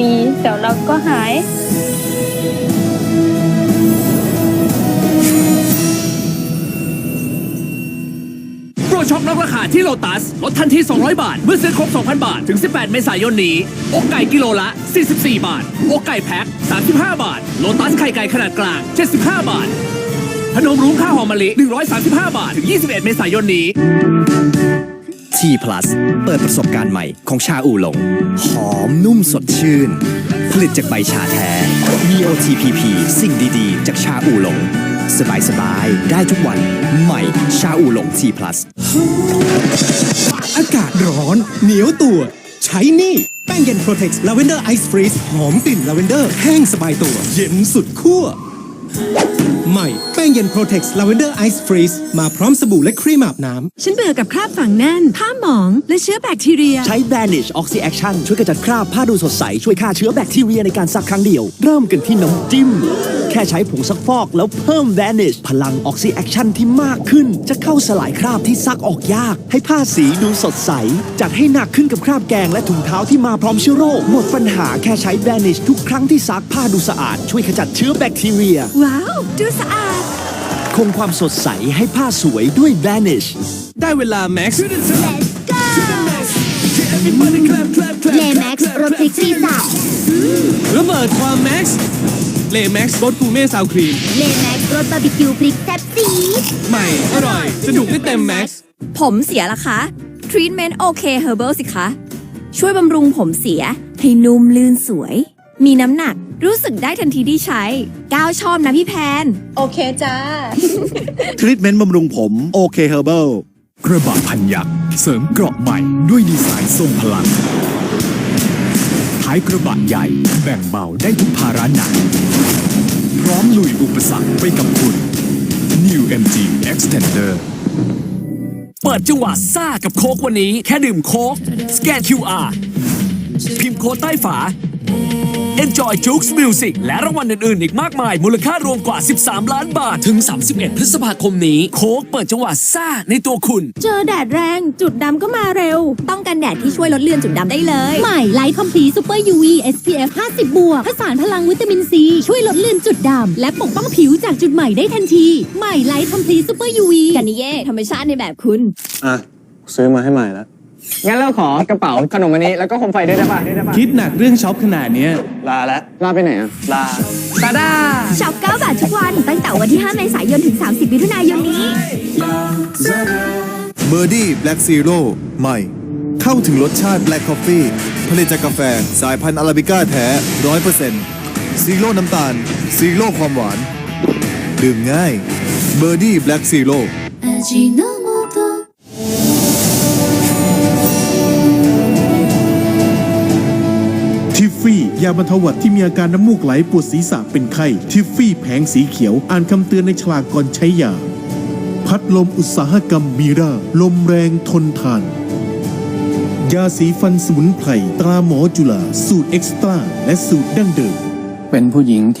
ดีเดี๋ยวเราก็หาย โปรช็อปลดราคาที่โลตัส ลดทันที 200 บาท เมื่อซื้อครบ 2,000 บาท ถึง 18 เมษายนนี้ อกไก่กิโลละ 44 บาท อกไก่แพ็ค 35 บาท โลตัสไข่ไก่ขนาดกลาง 75 บาทพนมรุ้งข้าวหอมมะลิ 135 บาท ถึง 21 เมษายนนี้ T Plus เปิดประสบการณ์ใหม่ของชาอูหลง หอมนุ่มสดชื่น ผลิตจากใบชาแท้มี OTPP สิ่งดีๆ จากชาอูหลง สบายสบายๆได้ทุกวัน ใหม่ชาอูหลง T Plus อากาศร้อน เหนียวตัว ใช้นี่ แป้งเย็น Protex Lavender Ice Freeze หอมกลิ่นลาเวนเดอร์แห้งสบายตัว เย็นสุดขั้ว ใหม่แป้งเย็น Protex Lavender Ice Freeze มาพร้อมสบู่และครีมอาบน้ำ ฉันเบื่อกับคราบฝังแน่น ผ้าหมอง และเชื้อแบคทีเรีย ใช้ Vanish Oxy Action ช่วยกระจัดคราบผ้าดูสดใส ช่วยฆ่าเชื้อแบคทีเรียในการซักครั้งเดียว เริ่มกันที่น้ำจิ้ม แค่ใช้ผงซักฟอกแล้วเพิ่ม Vanish พลัง Oxy Action ที่มากขึ้น จะเข้าสลายคราบที่ซักออกยาก ให้ผ้าสีดูสดใส จัดให้หนักขึ้นกับคราบแกงและถุงเท้าที่มาพร้อมเชื้อโรคหมดปัญหาแค่ใช้ Vanish ทุกครั้งที่ซักผ้าดูสะอาด ช่วยขจัดเชื้อแบคทีเรีย ว้าว ดูสะอาด คงความสดใสให้ผ้าสวยด้วย Vanish ได้เวลา Max เลแม็กซ์รสพริกปีศาจระเบิดความ Max เล Max รสกูเม่ซาวครีม เลแม็กซ์รสบาร์บีคิวพริกแซ่บซีดใหม่ อร่อย สนุกได้เต็ม Max ผมเสียละคะทรีทเมนต์โอเคเฮอร์เบิลสิคะ ช่วยบำรุงผมเสีย ให้นุ่มลื่นสวย มีน้ำหนักรู้สึกได้ทันทีที่ใช้ก้าวชอบนะพี่แพน โอเคจ้า ทรีทเมนต์บำรุงผมโอเคเฮอร์เบิลกระบะพันยักษ์เสริมเกราะใหม่ด้วยดีไซน์ทรงพลังท้ายกระบะใหญ่ แบ่งเบาได้ทุกภาระหนัก พร้อมลุยอุปสรรคไปกับคุณ New MG Extender เปิดจังหวะซ่ากับโค้กวันนี้ แค่ดื่มโค้กสแกน QR พิมพ์โค้ดใต้ฝา Enjoy Jukes Music และรางวัลอื่นๆ อีกมากมาย มูลค่ารวมกว่า 13 ล้านบาท ถึง 31 พฤษภาคมนี้ โค้กเปิดจังหวะซ่าในตัวคุณ เจอแดดแรงจุดดำก็มาเร็ว ต้องกันแดดที่ช่วยลดเลือนจุดดำได้เลย ใหม่ไลท์คอมพลีซูเปอร์ UV SPF 50 บวกผสานพลังวิตามินซี ช่วยลดเลือนจุดดำและปกป้องผิวจากจุดใหม่ได้ทันที ใหม่ไลท์คอมพลีซูเปอร์ UV กันนิเย่ธรรมชาติในแบบคุณ อะ ซื้อมาให้ใหม่แล้ว งั้นเราขอกระเป๋าขนมอันนี้แล้วก็โคมไฟด้วยได้ป่ะคิดหนักเรื่องช็อปขนาดเนี้ย ลาแล้วลาไปไหนอะลาตาดาช็อป 9 บาททุกวันตั้งแต่วันที่ 5 เมษายนถึง 30มิถุนายนนี้เบอร์ดี้แบล็กซีโร่ใหม่ เข้าถึงรสชาติแบล็กคอฟฟี่ผลิตจากกาแฟสายพันธุ์อาราบิก้าแท้ร้อยเปอร์เซ็นต์ซีโร่น้ำตาล ซีโร่ความหวาน ดื่มง่ายเบอร์ดี้แบล็กซีโร่ ยาบรรเทาหวัดที่มีอาการน้ำมูกไหลปวดศีรษะเป็นไข้ ทิฟฟี่แผงสีเขียว อ่านคำเตือนในฉลากก่อนใช้ยา พัดลมอุตสาหกรรมมีราลมแรงทนทาน ยาสีฟันสมุนไพรตราหมอจุฬาสูตรเอ็กซ์ตร้าและสูตรดั้งเดิม เป็นผู้หญิงที่